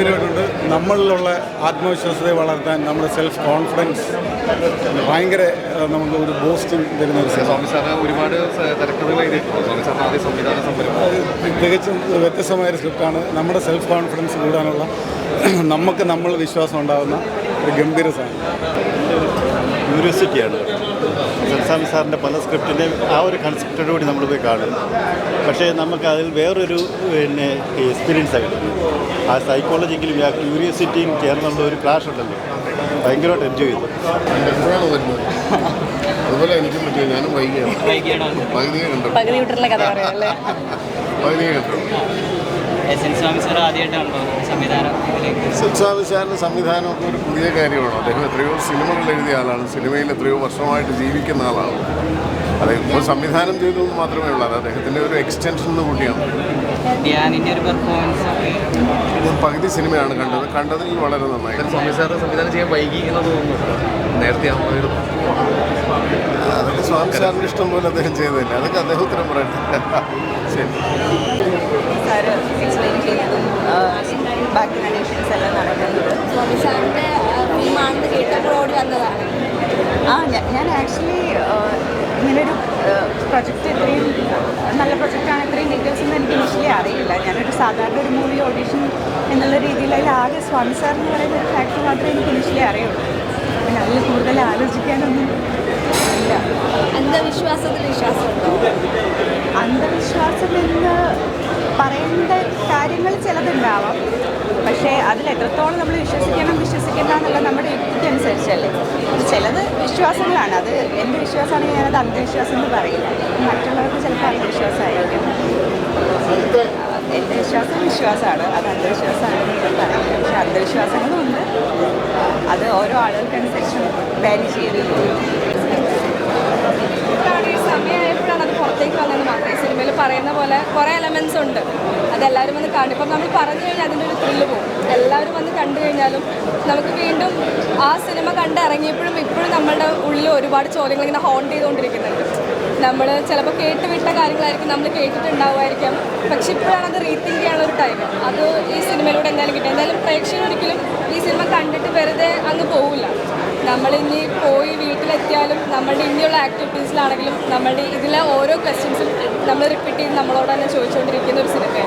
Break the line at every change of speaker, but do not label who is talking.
ഗംഭീരമായിട്ടുണ്ട് നമ്മളിലുള്ള ആത്മവിശ്വാസത്തെ വളർത്താൻ നമ്മുടെ സെൽഫ് കോൺഫിഡൻസ് ഭയങ്കര നമുക്ക് ഒരു ബൂസ്റ്റിംഗ് തരുന്ന ഒരു
സ്വാമി സാറിന്
ഒരുപാട് തികച്ചും വ്യത്യസ്തമായ ഒരു സ്ക്രിപ്റ്റാണ് നമ്മുടെ സെൽഫ് കോൺഫിഡൻസ് കൂടാനുള്ള നമുക്ക് നമ്മൾ വിശ്വാസം ഉണ്ടാകുന്ന ഒരു ഗംഭീര സാധനം.
ക്യൂരിയോസിറ്റിയാണ് സൽസാമി സാറിന്റെ പല സ്ക്രിപ്റ്റിന്റെ ആ ഒരു കൺസെപ്റ്റോടു കൂടി നമ്മൾ പോയി കാണും. പക്ഷേ നമുക്ക് അതിൽ വേറൊരു പിന്നെ എക്സ്പീരിയൻസ് ആയിട്ട് ആ സൈക്കോളജിക്കലും ആ ക്യൂരിയോസിറ്റിയും ചേർന്നുള്ള ഒരു ക്ലാഷ് ഉണ്ടല്ലോ. ഭയങ്കരമായിട്ട് എൻജോയ് ചെയ്തു.
അതുപോലെ എനിക്കും പറ്റിയ ഞാനും വൈകിയാണ്. പകുതിയെ കണ്ടു.
പകുതി
കണ്ടു.
എസ് എൻ സ്വാമി സാർ ആദ്യമായിട്ടാണല്ലോ സംവിധാനം
സാറിന്റെ സംവിധാനമൊക്കെ ഒരു പുതിയ കാര്യമാണ്. അദ്ദേഹം എത്രയോ സിനിമകൾ എഴുതിയ ആളാണ്. സിനിമയിൽ എത്രയോ വർഷമായിട്ട് ജീവിക്കുന്ന ആളാണ്. അദ്ദേഹം ഇപ്പോൾ സംവിധാനം ചെയ്തു എന്ന് മാത്രമേ ഉള്ളൂ. അത് അദ്ദേഹത്തിന്റെ ഒരു എക്സ്റ്റൻഷൻ കൂടിയാണ്.
ധ്യാനിന്റെ ഒരു പെർഫോമൻസ്
പകുതി സിനിമയാണ് കണ്ടത്. കണ്ടതിൽ വളരെ നന്നായി.
സംവിധാനം ചെയ്യാൻ വൈകി എന്ന് തോന്നുന്നു നേരത്തെ
അതൊക്കെ സ്വാമി സാറിന്റെ ഇഷ്ടം പോലെ അദ്ദേഹം ചെയ്തതല്ലേ? അതൊക്കെ അദ്ദേഹം ഉത്തരം പറയട്ടെ. ശരി.
സാറ് എക്സ്പ്ലെയിൻ ചെയ്തതും ബാക്കി കണ്ടീഷൻസ് എല്ലാം നടക്കുന്നത്
സ്വാമി സാറിന്റെ ഫിലിമാണെന്ന് കേട്ടപ്പോൾ ഓടി വന്നതാണ്
ആ ഞാൻ ആക്ച്വലി ഇങ്ങനൊരു പ്രൊജക്റ്റ് ഇത്രയും നല്ല പ്രൊജക്റ്റാണ് ഇത്രയും ഡീറ്റെയിൽസ് ഒന്നും എനിക്ക് ഇനിഷ്യലി അറിയില്ല. ഞാനൊരു സാധാരണ ഒരു മൂവി ഓഡിഷൻ എന്നുള്ള രീതിയിൽ അതിൽ ആകെ സ്വാമി സാർ എന്ന് പറയുന്ന ഒരു ഫാക്ടർ മാത്രമേ എനിക്ക് ഇനിഷ്യലി അറിയുള്ളൂ. പിന്നെ അതിൽ കൂടുതൽ ആലോചിക്കാനൊന്നും ഇല്ല.
അന്ധവിശ്വാസത്തിൽ വിശ്വാസമുണ്ടോ
അന്ധവിശ്വാസം എന്ന് പറയേണ്ട കാര്യങ്ങൾ പക്ഷേ അതിൽ എത്രത്തോളം നമ്മൾ വിശ്വസിക്കണം വിശ്വസിക്കേണ്ട എന്നുള്ള നമ്മുടെ യുക്തി അനുസരിച്ചല്ലേ? ചിലത് വിശ്വാസങ്ങളാണ്. അത് എന്റെ വിശ്വാസമാണെങ്കിൽ ഞാനത് അന്ധവിശ്വാസം എന്ന് പറയില്ല. മറ്റുള്ളവർക്ക് ചിലപ്പോൾ അന്ധവിശ്വാസമായിരിക്കും. എന്റെ വിശ്വാസം വിശ്വാസമാണ്. അത് അന്ധവിശ്വാസമാണെന്ന് ഞാൻ പറയില്ല പക്ഷേ അന്ധവിശ്വാസങ്ങളും ഉണ്ട്. അത് ഓരോ ആളുകൾക്കനുസരിച്ച് വാരി
ചെയ്ത്. സമയം. പുറത്തേക്ക് വന്നത് മാത്രമേ സിനിമയിൽ പറയുന്ന പോലെ കുറേ എലമെൻസ് ഉണ്ട്. അതെല്ലാവരും വന്ന് കാണും ഇപ്പം നമ്മൾ പറഞ്ഞു കഴിഞ്ഞാൽ അതിന്റെ ഒരു ത്രില്ല് പോകും എല്ലാവരും വന്ന് കണ്ടു കഴിഞ്ഞാലും നമുക്ക് വീണ്ടും ആ സിനിമ കണ്ട് ഇറങ്ങിയപ്പോഴും ഇപ്പോഴും നമ്മളുടെ ഉള്ളിൽ ഒരുപാട് ചോദ്യങ്ങൾ ഇങ്ങനെ ഹോണ്ട് ചെയ്തുകൊണ്ടിരിക്കുന്നുണ്ട്. നമ്മൾ ചിലപ്പോൾ കേട്ടുവിട്ട കാര്യങ്ങളായിരിക്കും നമ്മൾ കേട്ടിട്ടുണ്ടാവുമായിരിക്കാം. പക്ഷെ ഇപ്പോഴാണ് അത് റീത്തിങ്ക് ചെയ്യാനുള്ള ഒരു ടൈം അത് ഈ സിനിമയിലൂടെ എന്തായാലും കിട്ടും. എന്തായാലും പ്രേക്ഷകർ ഒരിക്കലും ഈ സിനിമ കണ്ടിട്ട് വെറുതെ അങ്ങ് പോവില്ല. നമ്മളിനി പോയി നമ്മളുടെ ഇനിയുള്ള ആക്ടിവിറ്റീസിലാണെങ്കിലും നമ്മളുടെ ഇതിലെ ഓരോ ക്വസ്റ്റ്യൻസും നമ്മൾ റിപ്പീറ്റ് ചെയ്ത് നമ്മളോട് തന്നെ ചോദിച്ചുകൊണ്ടിരിക്കുന്ന ഒരു സിനിമയായിരിക്കും